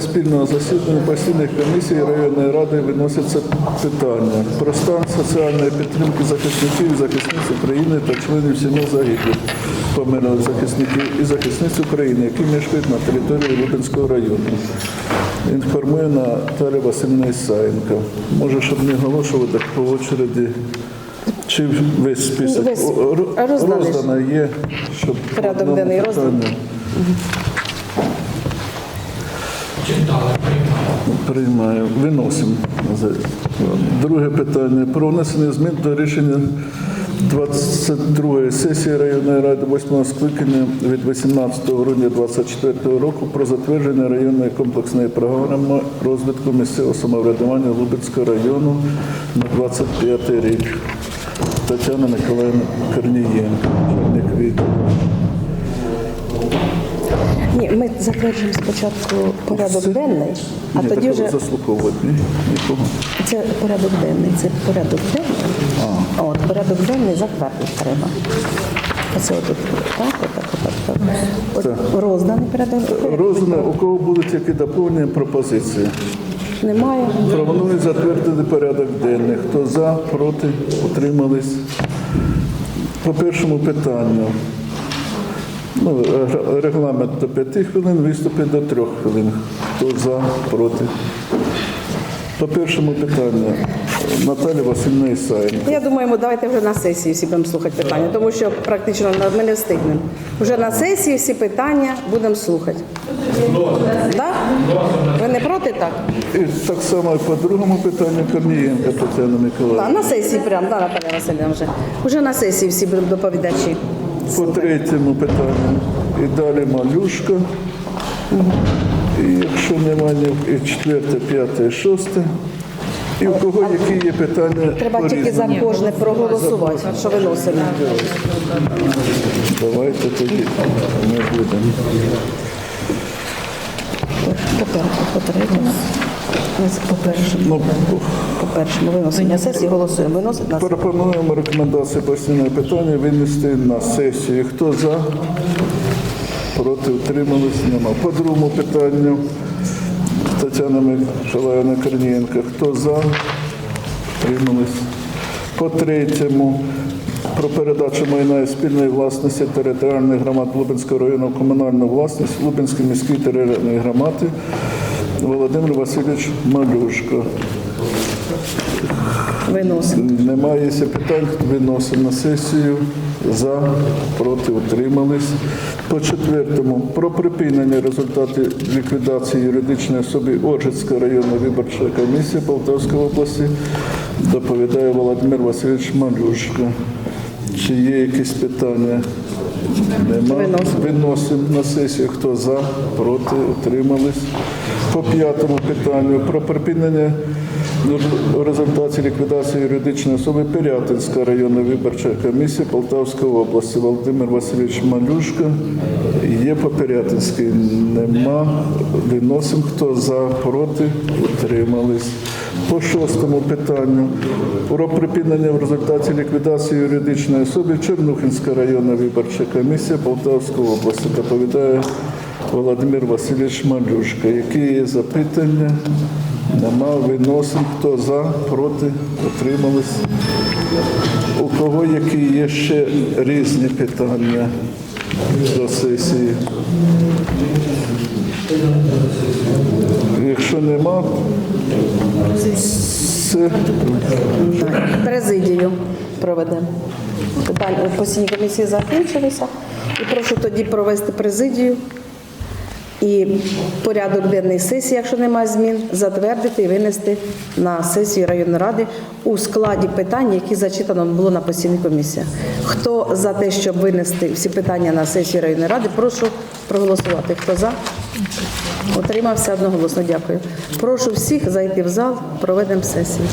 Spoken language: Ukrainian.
спільного засідання постійних комісій районної ради виноситься питання про стан соціальної підтримки захисників і захисниць України та членів сімей загиблих померлих захисників і захисниць України, які мешкають на території Лубенського району. Інформує Наталя Васильівна Ісаєнко. Може, щоб не оголошувати по очереді. Чи весь список Весь. Роздано є, щоб Порядок одному денний розданий. питанню. Приймаю. Виносимо. Друге питання. Про внесення змін до рішення 22 сесії районної ради 8 скликання від 18 грудня 2024 року про затвердження районної комплексної програми розвитку місцевого самоврядування Лубенського району на 25 рік. Тетяна Миколаївна Корнієнко. Ні, ми затверджуємо спочатку порядок денний, а Ні, тоді так вже заслуховувати. Ні, нікого. це порядок денний. Це порядок денний. А от порядок денний затвердити треба. Оце отут так, отак, отак, так. От розданий порядок. Роздано, у кого будуть які доповнення пропозиції? Немає. Пропоную затвердити порядок денний. Хто за, проти, утримались. По першому питанню. Ну, регламент до 5 хвилин, виступи до 3 хвилин. Хто за, проти. По першому питанню Наталя Васильівна Ісаєнко. Я думаю, ми давайте вже на сесії всі будемо слухати питання, тому що практично ми не встигнемо. Вже на сесії всі питання будемо слухати. Так? Ви не проти так? І так само і по другому питанню Корнієнка Тетяна Миколаївна. Да, на сесії прямо, да, Наталя Васильівна вже. Вже на сесії всі будемо доповідачі. По третьому питанню і далі малюшка. І якщо немає і четверте, п'яте, і шосте. І у кого які є питання? Треба тільки за кожне проголосувати, що виносимо. Давайте тоді не будемо. По першому, по третьому. По першому. Ну, виносимо сесії, голосуємо. Виносить на сесію. пропонуємо рекомендації постійного питання винести на сесію. Хто за? Проти утримались? Нема. По другому питанню Тетяна Миколаївна Корнієнко. Хто за? Утримались. По третьому про передачу майна і спільної власності територіальних громад Лубенського району комунальну власність Лубенської міської територіальної громади Володимир Васильович Малюшко. Виносимо. Немає питань, виносимо на сесію. За, проти, утримались. По четвертому, про припинення результатів ліквідації юридичної особи Оржицька районна виборча комісія Полтавської області доповідає Володимир Васильович Малюшко. Чи є якісь питання? Нема. Виносимо. На сесію. Хто за, проти, утримались. По п'ятому питанню про припинення у результаті ліквідації юридичної особи Пирятинська районна виборча комісія Полтавської області. Володимир Васильович Малюшко. Є по Пирятинській? Нема. Виносимо. Хто за, проти, утримались. По шостому питанню про припинення в результаті ліквідації юридичної особи Чернухинська районна виборча комісія Полтавської області доповідає Володимир Васильович Малюшко. Які є запитання? Нема. Виносимо. Хто за, проти, утримались. У кого які є ще різні питання до сесії? Якщо нема, це Президію проведемо. Питання постійні комісії закінчилися. І прошу тоді провести президію і порядок денний сесії, якщо немає змін, затвердити і винести на сесію районної ради у складі питань, які зачитано було на постійній комісії. Хто за те, щоб винести всі питання на сесію районної ради, прошу проголосувати. Хто за? Отримався одноголосно. Дякую. Прошу всіх зайти в зал, проведемо сесію.